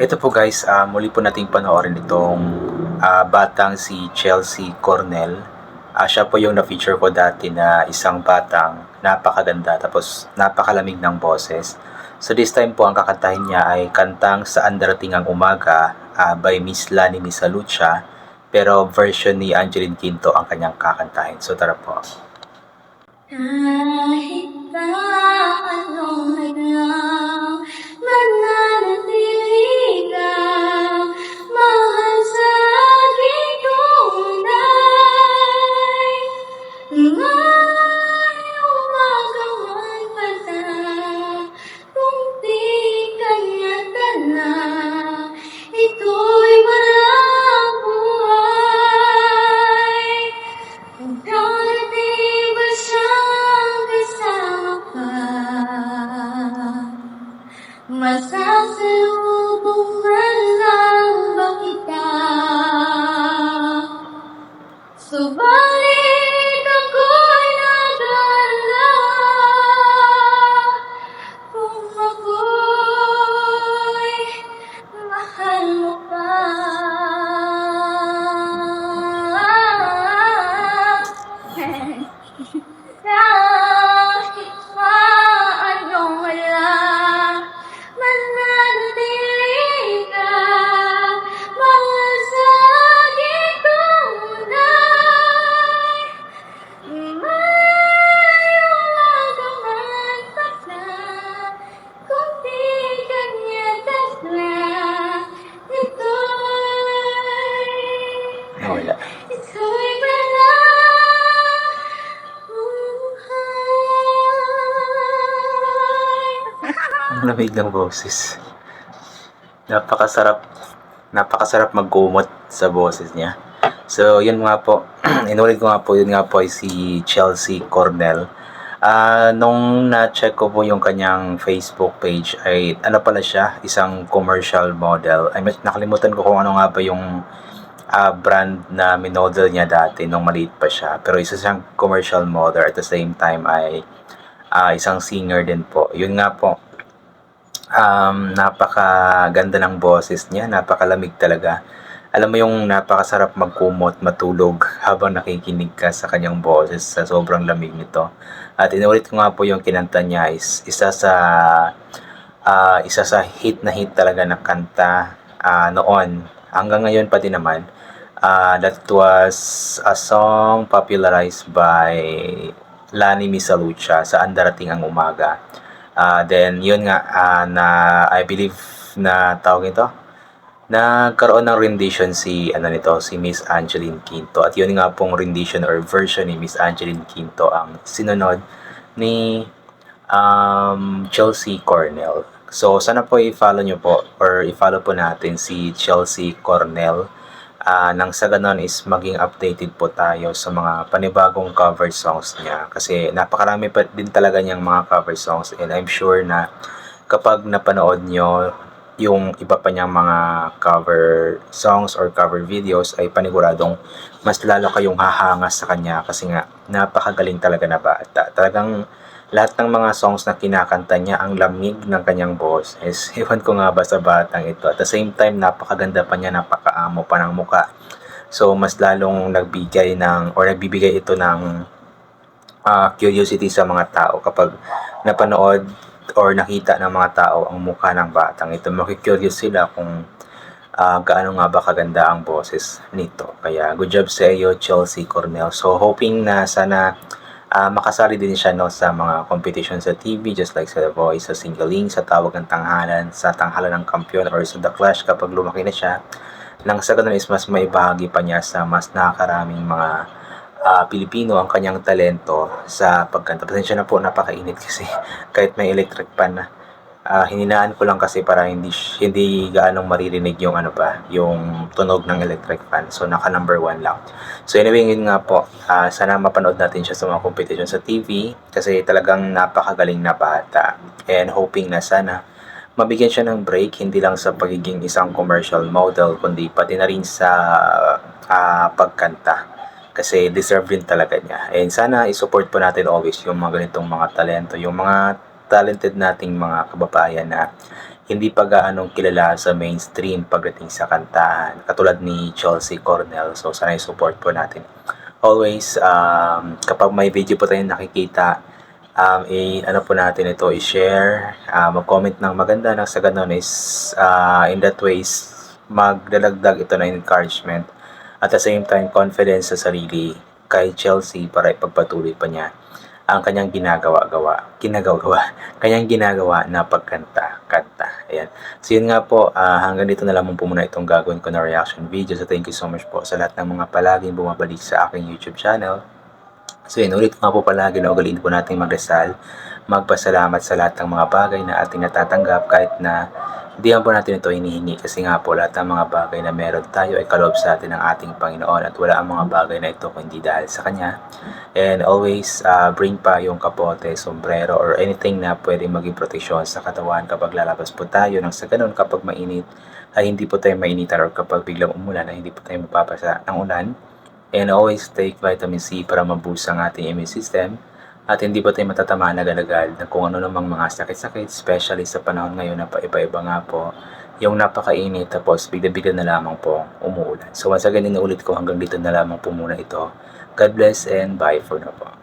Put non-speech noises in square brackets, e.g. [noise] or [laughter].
Ito po guys, ah, muli po nating panoorin itong ah, batang si Chelsea Cornell. Ah, siya po yung na-feature ko dati na isang batang napakaganda tapos napakalamig ng boses. So this time po ang kakantahin niya ay kantang Saan Darating ang Umaga ah, by Miss Lani Misalucha pero version ni Angeline Quinto ang kanyang kakantahin. So tara po. Kahit pa lamig ng boses. Napakasarap. Napakasarap magkumot sa boses niya. So, yun nga po. [clears throat] Inulit ko nga po, yun nga po ay si Chelsea Cornell. Ah, nung na-check ko po yung kanyang Facebook page ay ano pala siya, isang commercial model. Ay nakalimutan ko kung ano nga ba yung ah, brand na minodel niya dati nung maliit pa siya. Pero isa siyang commercial model at the same time ay ah, isang singer din po. Yun nga po, um, napakaganda ng boses niya, napakalamig talaga. Alam mo yung napakasarap magkumot, matulog habang nakikinig ka sa kanyang boses sa sobrang lamig nito. At inulit ko nga po yung kinanta niya is isa sa ah, isa sa hit na hit talaga na kanta ah, noon. Hanggang ngayon pa din naman. Ah, that was a song popularized by Lani Misalucha sa Andarating ang Umaga. Ah, then yun nga ah, na I believe na tawag ito nagkaroon ng rendition si ano nito si Miss Angeline Quinto at yun nga pong rendition or version ni Miss Angeline Quinto ang sinunod ni um, Chelsea Cornell. So sana po i-follow nyo po or i-follow po natin si Chelsea Cornell Ah, nang sa ganon is maging updated po tayo sa mga panibagong cover songs niya kasi napakarami pa din talaga niyang mga cover songs and I'm sure na kapag napanood nyo yung iba pa niyang mga cover songs or cover videos ay paniguradong mas lalo kayong hahangas sa kanya kasi nga napakagaling talaga na bata. Talagang lahat ng mga songs na kinakanta niya, ang lamig ng kanyang boses. [laughs] Ewan ko nga ba sa batang ito. At the same time, napakaganda pa niya, napakaamo pa ng muka. So, mas lalong nagbigay ng, or nagbibigay ito ng ah, curiosity sa mga tao kapag napanood or nakita ng mga tao ang mukha ng batang ito. Makikurious sila kung ah, gaano nga ba kaganda ang boses nito. Kaya good job sa iyo Chelsea Cornell. So hoping na sana ah, makasali din siya no sa mga competition sa TV just like sa The Voice, sa Singling, sa Tawag ng Tanghalan, sa Tanghalan ng Kampiyon or sa The Clash kapag lumaki na siya. Nang sa ganun is mas maibahagi pa niya sa mas nakakaraming mga ah, Pilipino ang kanyang talento sa pagkanta. Pasensya na po, napakainit [laughs] kasi kahit may electric fan na. Ah, hininaan ko lang kasi para hindi hindi gaanong maririnig yung ano pa, yung tunog ng electric fan. So naka number one lang. So anyway, yun nga po, ah, sana mapanood natin siya sa mga competition sa TV kasi talagang napakagaling na bata. And hoping na sana mabigyan siya ng break hindi lang sa pagiging isang commercial model kundi pati na rin sa ah, pagkanta kasi deserve din talaga niya. And sana i-support po natin always yung mga ganitong mga talento, yung mga talented nating mga kababayan na hindi pa gaanong kilala sa mainstream pagdating sa kantahan. Katulad ni Chelsea Cornell. So, sana support po natin. Always, um, kapag may video po tayong nakikita, um, i, ano po natin ito, i-share, uh, mag-comment ng maganda na sa ganun is, uh, in that ways, magdalagdag ito ng encouragement at the same time, confidence sa sarili kay Chelsea para ipagpatuloy pa niya ang kanyang ginagawa-gawa, ginagawa-gawa, [laughs] kanyang ginagawa na pagkanta, kanta. Ayan. So yun nga po, ah, hanggang dito na lamang po muna itong gagawin ko na reaction video. So thank you so much po sa lahat ng mga palaging bumabalik sa aking YouTube channel. So yun, ulit nga po palagi na ugaliin po natin magdasal, magpasalamat sa lahat ng mga bagay na ating natatanggap kahit na hindi po natin ito hinihingi kasi nga po lahat ng mga bagay na meron tayo ay kaloob sa atin ng ating Panginoon at wala ang mga bagay na ito kung hindi dahil sa Kanya. And always uh, bring pa yung kapote, sombrero or anything na pwedeng maging proteksyon sa katawan kapag lalabas po tayo nang sa ganun kapag mainit ay hindi po tayo mainitan or kapag biglang umulan ay hindi po tayo mapapasa ng ulan. And always take vitamin C para maboost ang ating immune system at hindi po tayo matatamaan agad-agad ng kung ano namang mga sakit-sakit, especially sa panahon ngayon na paiba-iba nga po, yung napakainit tapos bigla-bigla na lamang po umuulan. So once again, inuulit ko hanggang dito na lamang po muna ito. God bless and bye for now po.